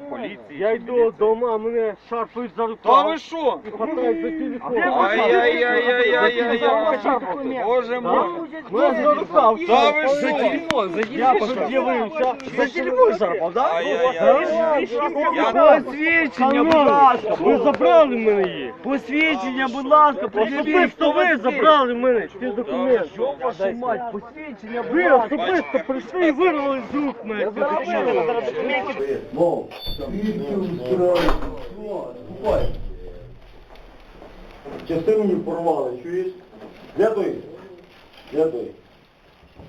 поліції. Я йду вдома, мене шарпують за Та рукав. ви що? І хватають за телефон. Ай-яй-яй-яй-яй-яй. Боже мой. За ви шарпають. що? телефон, за Я подивився. За телефон шарпав, да? Ай-яй-яй. Я- Посвідчення, будь ласка. Ви забрали в мене її. Посвідчення, будь ласка. Особисто ви забрали в мене ці документи. Що вашу мать, посвідчення, будь Ви особисто прийшли і вирвали з рук мене. Мов. Купай. Часи мені порвали, чуєш? Де той? Той?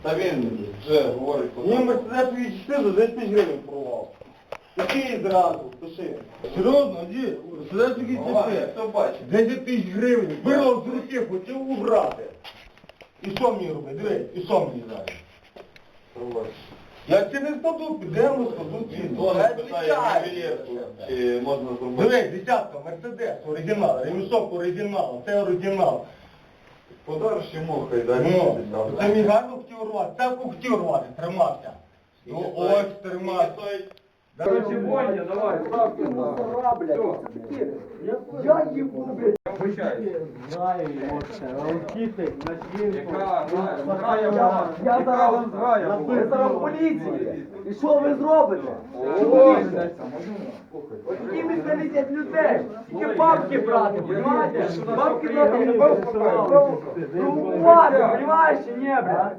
Та він вже говорить. про Ні, мерседесові часи за 10 тисяч гривень порвав. Пиши зразу, пиши. Серйозно, ді? Мерседесові часи. Хто бачить? 10 тисяч гривень. Вирвав з руки, хотів убрати. І що мені робити? Дивись, і що мені зараз? Я чи не складу, підемо, складу ціну. Чи можна зробити? Дивись, десятка, Мерседес, оригінал, ремішок оригінал, це оригінал. Подарші мухай, дай ну, Це мій гарно хотів рвати, так хотів рвати, тримався. Ну ось, тримався. Знаю, Кіти, на Я зараз ви зараз поліції. І що ви зробите? Ось які менталітет людей. Тільки бабки брати, понімаєте? Бабки брати не Провокувати, понімаєш чи ні, блядь?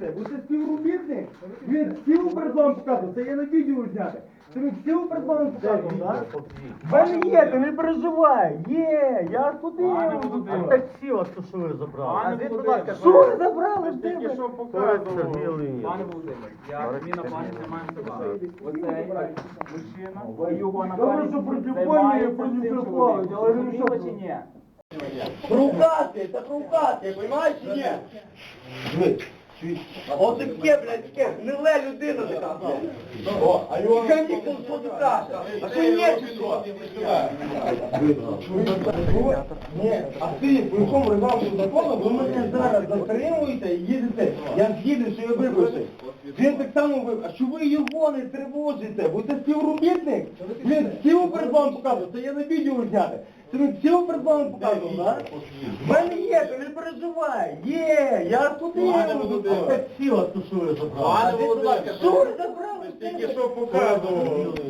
Ви це співробітник? Він всім перед вами показував, це я на відео зняти. Це ви всім перед вами показував, так? В мене є, ти не переживай. Є, я ходив. Так всі вас, то що ви забрали. А будь ласка, що ви забрали? Де ви? Сергій Леонідович. Пане Володимир, я зміна пам'яті маю сказати. Оцей мужчина його Добре, що проти бою я проти не плавають, але він що? чи ні? Провокація, це провокація, розумієш чи ні? От таке, блядь, таке, гниле людина така, блядь. Канікул, кажеш? А що є чи що? Ні, а ти по якому регламенту закону ви мене зараз затримуєте і їдете, я з'їду, що я вибивши. Він так само вибив, а що ви його не тривожите? Ви це співробітник. Він всім перед вами показує, це я на відео зняти. Це він всі перед вами показував, так? В мене є, ти не переживай. Є, я туди. Так всі вас ви забрали. Що ви забрали? Тільки що показував.